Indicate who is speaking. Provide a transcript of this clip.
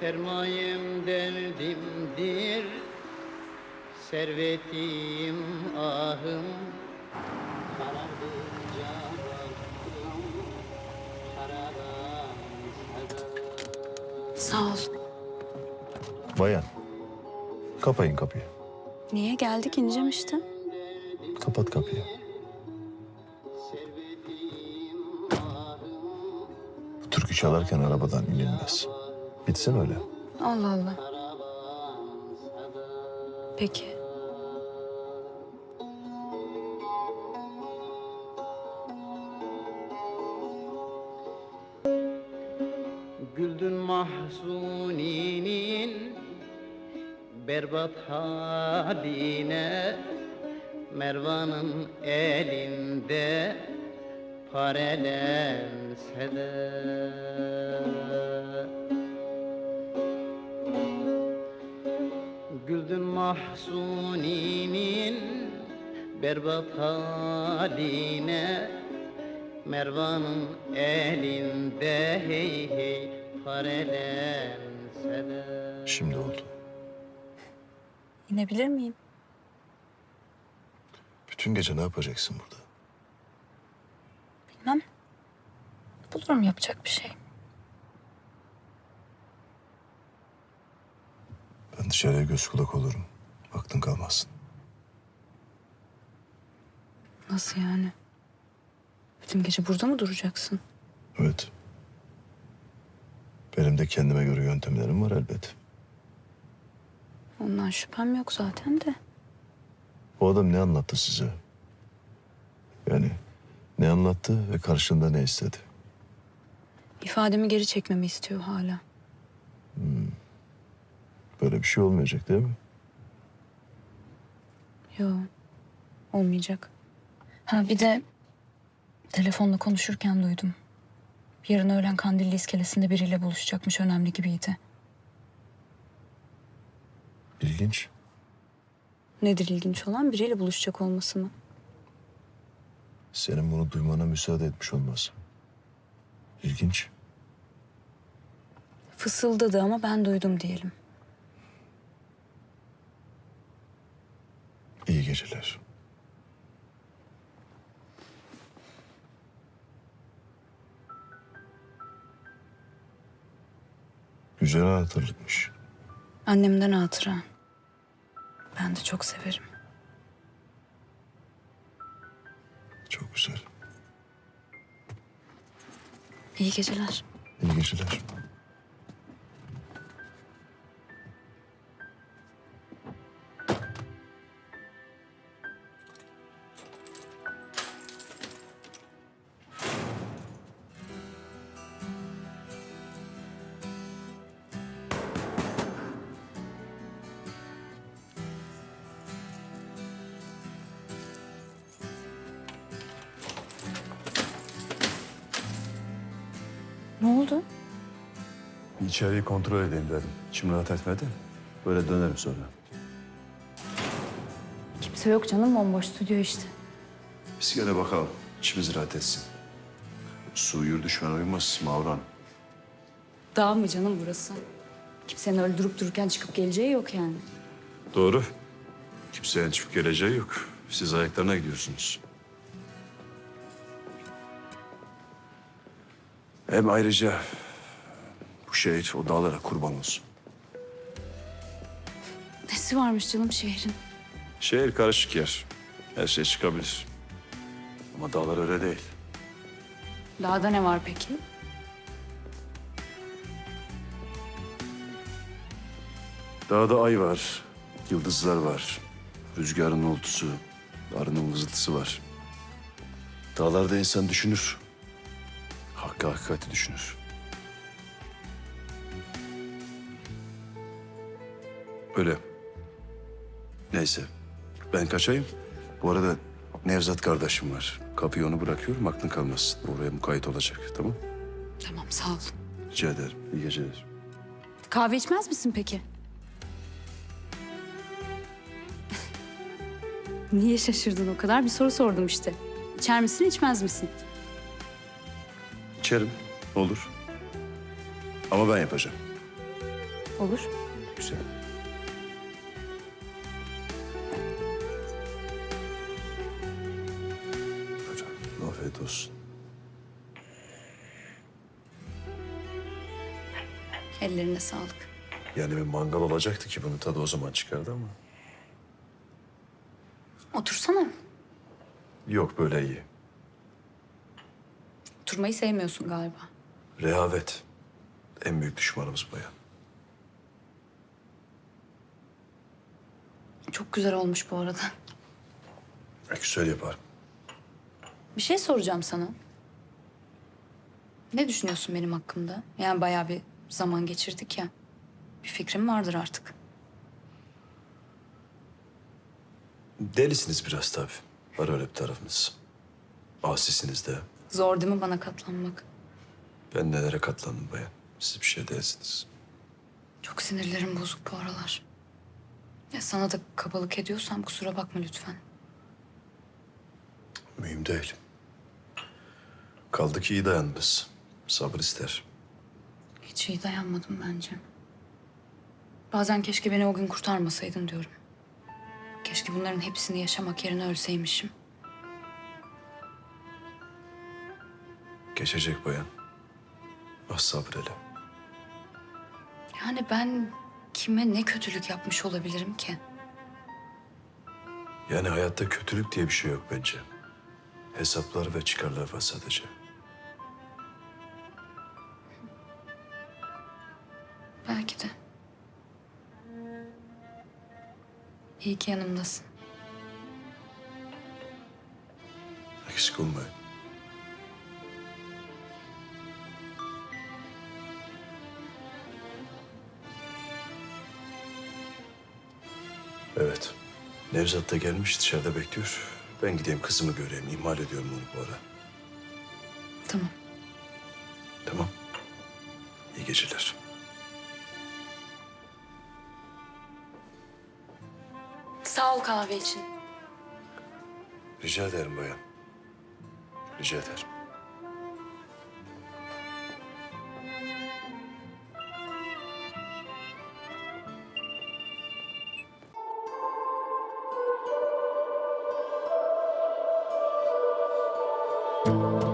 Speaker 1: Sermayem derdimdir Servetim ahım Karardı Karadan
Speaker 2: Sağ ol.
Speaker 3: Bayan. Kapayın kapıyı.
Speaker 2: Niye geldik ineceğim işte.
Speaker 3: Kapat kapıyı. Bu türkü çalarken arabadan inilmez. Bitsin öyle.
Speaker 2: Allah Allah. Peki.
Speaker 1: Güldün mahzuninin berbat haline Mervan'ın elinde parelense de Güldün mahzuninin berbat haline Mervan'ın elinde hey hey parelense de
Speaker 3: Şimdi oldu.
Speaker 2: İnebilir miyim?
Speaker 3: Bütün gece ne yapacaksın burada?
Speaker 2: Bilmem. Bulurum yapacak bir şey.
Speaker 3: Dışarıya göz kulak olurum. Aklın kalmasın.
Speaker 2: Nasıl yani? Bütün gece burada mı duracaksın?
Speaker 3: Evet. Benim de kendime göre yöntemlerim var elbet.
Speaker 2: Ondan şüphem yok zaten de.
Speaker 3: O adam ne anlattı size? Yani ne anlattı ve karşında ne istedi?
Speaker 2: İfademi geri çekmemi istiyor hala.
Speaker 3: Böyle bir şey olmayacak değil mi?
Speaker 2: Yok. Olmayacak. Ha bir de telefonla konuşurken duydum. Yarın öğlen Kandilli iskelesinde biriyle buluşacakmış önemli gibiydi.
Speaker 3: İlginç.
Speaker 2: Nedir ilginç olan? Biriyle buluşacak olması mı?
Speaker 3: Senin bunu duymana müsaade etmiş olması. İlginç.
Speaker 2: Fısıldadı ama ben duydum diyelim.
Speaker 3: İyi geceler. Güzel hatırlıkmış.
Speaker 2: Annemden hatıra. Ben de çok severim.
Speaker 3: Çok güzel.
Speaker 2: İyi geceler.
Speaker 3: İyi geceler.
Speaker 2: Ne oldu?
Speaker 4: İçeriği kontrol edeyim dedim. İçim rahat etmedi. Böyle dönerim sonra.
Speaker 2: Kimse yok canım bomboş stüdyo işte.
Speaker 4: Biz gene bakalım. İçimiz rahat etsin. Su uyur düşman uyumaz Mavran.
Speaker 2: Dağ mı canım burası? Kimsenin öldürüp dururken çıkıp geleceği yok yani.
Speaker 4: Doğru. Kimsenin çıkıp geleceği yok. Siz ayaklarına gidiyorsunuz. Hem ayrıca bu şehir o dağlara kurban olsun.
Speaker 2: Nesi varmış canım şehrin?
Speaker 4: Şehir karışık yer. Her şey çıkabilir. Ama dağlar öyle değil.
Speaker 2: Dağda ne var peki?
Speaker 4: Dağda ay var, yıldızlar var. Rüzgarın uğultusu, arının vızıltısı var. Dağlarda insan düşünür. Hakkı hakikati düşünür. Öyle. Neyse. Ben kaçayım. Bu arada Nevzat kardeşim var. Kapıyı onu bırakıyorum aklın kalmasın. Oraya mukayyet olacak tamam
Speaker 2: Tamam sağ ol.
Speaker 4: Rica ederim. İyi geceler.
Speaker 2: Kahve içmez misin peki? Niye şaşırdın o kadar? Bir soru sordum işte. İçer misin, içmez misin?
Speaker 4: İçerim. Olur. Ama ben yapacağım.
Speaker 2: Olur.
Speaker 4: Güzel. Buyurun, afiyet olsun.
Speaker 2: Ellerine sağlık.
Speaker 4: Yani bir mangal olacaktı ki bunun tadı o zaman çıkardı ama.
Speaker 2: Otursana.
Speaker 4: Yok böyle iyi.
Speaker 2: Oturmayı sevmiyorsun galiba.
Speaker 4: Rehavet. En büyük düşmanımız bayan.
Speaker 2: Çok güzel olmuş bu arada.
Speaker 4: E, Güzel yapar.
Speaker 2: Bir şey soracağım sana. Ne düşünüyorsun benim hakkımda? Yani bayağı bir zaman geçirdik ya. Bir fikrim vardır artık.
Speaker 4: Delisiniz biraz tabii. Var öyle bir tarafınız. Asisiniz de.
Speaker 2: Zor değil mi bana katlanmak?
Speaker 4: Ben nelere katlandım bayan. Siz bir şey değilsiniz.
Speaker 2: Çok sinirlerim bozuk bu aralar. Ya sana da kabalık ediyorsam kusura bakma lütfen.
Speaker 4: Mühim değil. Kaldı ki iyi dayandınız. Sabır ister.
Speaker 2: Hiç iyi dayanmadım bence. Bazen keşke beni o gün kurtarmasaydın diyorum. Keşke bunların hepsini yaşamak yerine ölseymişim.
Speaker 4: Geçecek bayan. Az sabır hele.
Speaker 2: Yani ben kime ne kötülük yapmış olabilirim ki?
Speaker 4: Yani hayatta kötülük diye bir şey yok bence. Hesaplar ve çıkarlar var sadece.
Speaker 2: Belki de. İyi ki yanımdasın.
Speaker 4: Eksik olmayın. Evet. Nevzat da gelmiş dışarıda bekliyor. Ben gideyim kızımı göreyim. İhmal ediyorum onu bu ara.
Speaker 2: Tamam.
Speaker 4: Tamam. İyi geceler.
Speaker 2: Sağ ol kahve için.
Speaker 4: Rica ederim bayan. Rica ederim. Thank you.